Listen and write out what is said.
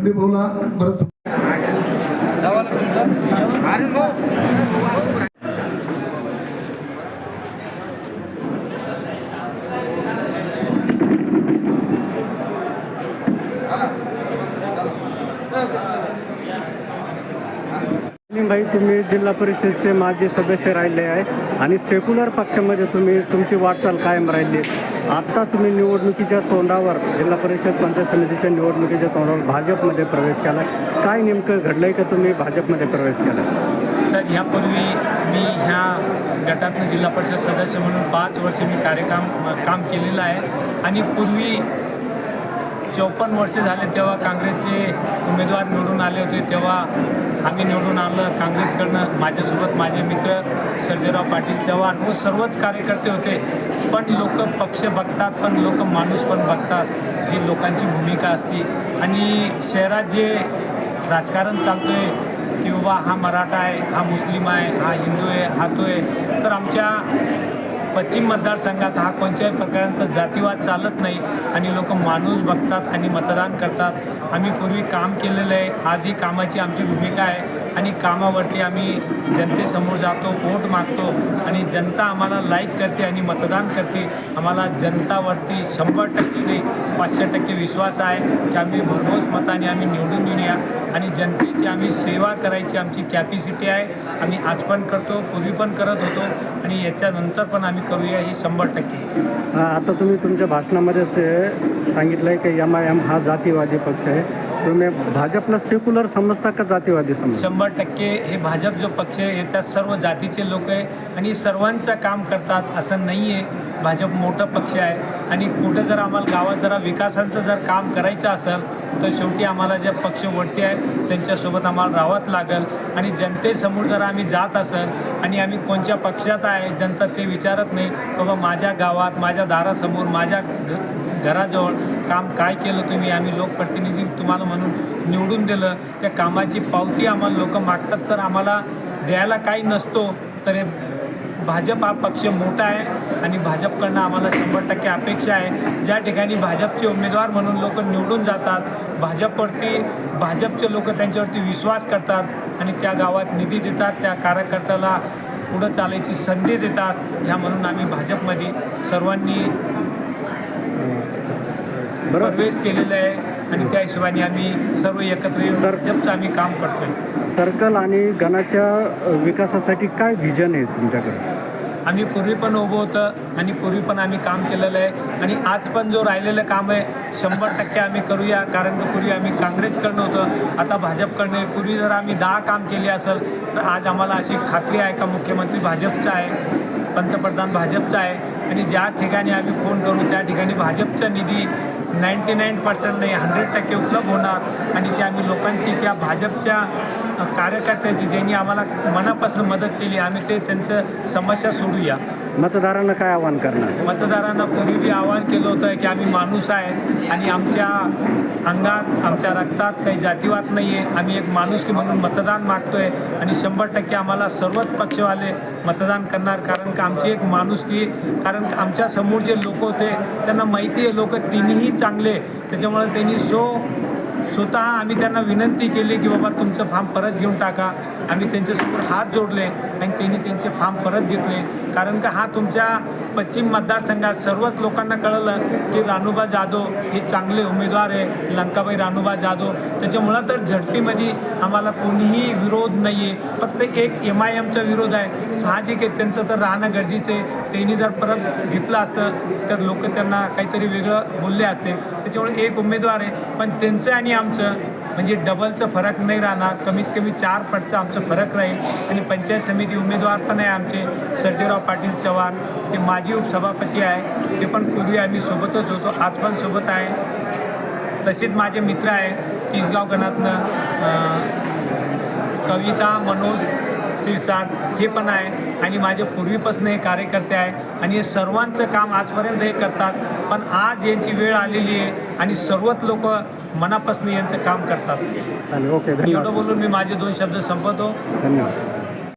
संदीप भाऊला परत भाई तुम्ही जिल्हा परिषदचे माजी सदस्य राहिले आहे आणि सेक्युलर पक्षामध्ये तुम्ही तुमची वाटचाल कायम राहिली आत्ता तुम्ही निवडणुकीच्या तोंडावर जिल्हा परिषद पंचायत समितीच्या निवडणुकीच्या तोंडावर भाजपमध्ये प्रवेश केला काय नेमकं घडलं आहे का तुम्ही भाजपमध्ये प्रवेश केला सर ह्यापूर्वी मी ह्या गटातनं जिल्हा परिषद सदस्य म्हणून पाच वर्ष मी कार्यक्रम काम केलेलं आहे. आणि पूर्वी चौपन्न वर्ष झाले तेव्हा काँग्रेसचे उमेदवार निवडून आले होते तेव्हा आम्ही निवडून आलं काँग्रेसकडनं माझ्यासोबत माझे मित्र सर्जेराव पाटील चव्हाण व सर्वच कार्यकर्ते होते. पण लोक पक्ष बघतात पण लोक माणूस पण बघतात. ही लोकांची भूमिका असते. आणि शहरात जे राजकारण चालतो आहे की बाबा हा मराठा आहे हा मुस्लिम आहे हा हिंदू आहे हा तो आहे तर आमच्या पश्चिम मतदारसंघात हा कोणत्याही प्रकारचा जातीवाद चालत नाही आणि लोक माणूस बघतात आणि मतदान करतात. आम्ही पूर्वी काम केलेलं आहे. आज ही कामाची आमची भूमिका आहे आणि कामावरती आम्ही जनतेसमोर जातो वोट मागतो आणि जनता आम्हाला लाईक करते आणि मतदान करते. आम्हाला जनतावरती शंभर टक्के नाही पाचशे टक्के विश्वास आहे की आम्ही भरघोस मताने आम्ही निवडून येऊया आणि जनतेची आम्ही सेवा करायची आमची कॅपॅसिटी आहे. आम्ही आज पण करतो पूर्वी पण करत होतो आणि याच्यानंतर पण आम्ही करूया ही शंभर टक्के. हा, आता तुम्ही तुमच्या भाषणामध्येच अ, सांगितलं आहे की एम आय एम हा जातीवादी पक्ष आहे. तुम्ही भाजपला सेक्युलर समजता का जातीवादी समजता? शंभर टक्के हे भाजप जो पक्ष आहे याच्यात सर्व जातीचे लोक आहे आणि सर्वांचं काम करतात असं नाही आहे भाजप मोठं पक्ष आहे. आणि कुठं जर आम्हाला गावात जरा विकासाचं जर काम करायचं असेल तर शेवटी आम्हाला जे पक्ष वरती आहे त्यांच्यासोबत आम्हाला राहावंच लागेल. आणि जनतेसमोर जर आम्ही जात असेल आणि आम्ही कोणत्या पक्षात आहे जनता ते विचारत नाही बाबा माझ्या गावात माझ्या दारासमोर माझ्या घराजवळ काम काय केलं तुम्ही? आम्ही लोकप्रतिनिधी तुम्हाला म्हणून निवडून दिलं. त्या कामाची पावती आम्हाला लोक मागतात तर आम्हाला द्यायला काही नसतो. तर हे भाजप हा पक्ष मोठा आहे आणि भाजपकडनं आम्हाला शंभर टक्के अपेक्षा आहे. ज्या ठिकाणी भाजपचे उमेदवार म्हणून लोक निवडून जातात भाजपवरती भाजपचे लोक त्यांच्यावरती विश्वास करतात आणि त्या गावात निधी देतात त्या कार्यकर्त्याला पुढं चालायची संधी देतात ह्या म्हणून आम्ही भाजपमध्ये सर्वांनी प्रवेश केलेला आहे. आणि त्या हिशोबाने आम्ही सर्व एकत्र येऊन आम्ही काम करतोय. सर्कल आणि गणाच्या विकासासाठी काय व्हिजन आहे तुमच्याकडे? आम्ही पूर्वी पण उभं होतं आणि पूर्वी पण आम्ही काम केलेलं आहे. आणि आज पण जो राहिलेलं काम आहे शंभर टक्के आम्ही करूया. कारण की पूर्वी आम्ही काँग्रेसकडनं होतं. आता भाजपकडनं आहे. पूर्वी जर आम्ही दहा काम केले असेल तर आज आम्हाला अशी खात्री आहे का? मुख्यमंत्री भाजपचा आहे पंतप्रधान भाजपचा आहे. आणि ज्या ठिकाणी आम्ही फोन करू त्या ठिकाणी भाजपचा निधी नाईंटी नाईन पर्सेंट नाही हंड्रेड टक्के उपलब्ध होणार. आणि ते आम्ही लोकांची त्या भाजपच्या कार्यकर्त्याची ज्यांनी आम्हाला मनापासून मदत केली आम्ही ते त्यांचं समस्या सोडूया. मतदारांना काय आवाहन करणार? मतदारांना पूर्वी आवाहन केलं होतं की आम्ही माणूस आहे आणि आमच्या अंगात आमच्या रक्तात काही जातीवाद नाही आहे आम्ही एक माणूस की म्हणून मतदान मागतोय आणि शंभर टक्के आम्हाला सर्वच पक्षवाले मतदान करणार कारण का आमची एक माणूस की कारण आमच्यासमोर जे लोक होते त्यांना माहिती आहे लोक तिन्ही चांगले. त्याच्यामुळे त्यांनी सो स्वतः आम्ही त्यांना विनंती केली की बाबा तुमचं फार्म परत घेऊन टाका. आम्ही त्यांच्यासमोर हात जोडले आणि त्यांनी त्यांचे फार्म परत घेतले. कारण का हा तुमच्या पश्चिम मतदारसंघात सर्वच लोकांना कळलं की रानूबा जाधव हे चांगले उमेदवार आहे लंकाबाई रानूबा जाधव. त्याच्यामुळं तर झडपीमध्ये आम्हाला कोणीही विरोध नाही आहे फक्त एक एम आय एमचा विरोध आहे. साहजिक आहे त्यांचं तर राहणं गरजेचं आहे. त्यांनी जर परत घेतलं असतं तर लोक त्यांना काहीतरी वेगळं बोलले असते. त्याच्यामुळे एक उमेदवार आहे पण त्यांचं आणि आमचं म्हणजे डबलचं फरक नाही राहणार. कमीत कमी चार पटचा आमचं फरक राहील. आणि पंचायत समिती उमेदवार पण आहे आमचे सर्जेराव पाटील चव्हाण. ते माजी उपसभापती आहे. ते पण पूर्वी आम्ही सोबतच होतो आज पण सोबत आहे. तसेच माझे मित्र आहे तिसगाव गणातनं कविता मनोज शिरसाट हे पण आहे. आणि माझे पूर्वीपासून हे कार्यकर्ते आहे आणि हे सर्वांचं काम आजपर्यंत हे करतात. पण आज यांची वेळ आलेली आहे आणि सर्वच लोक मनापासून यांचं काम करतात. ओके एवढं बोलून मी माझे दोन शब्द संपवतो. धन्यवाद.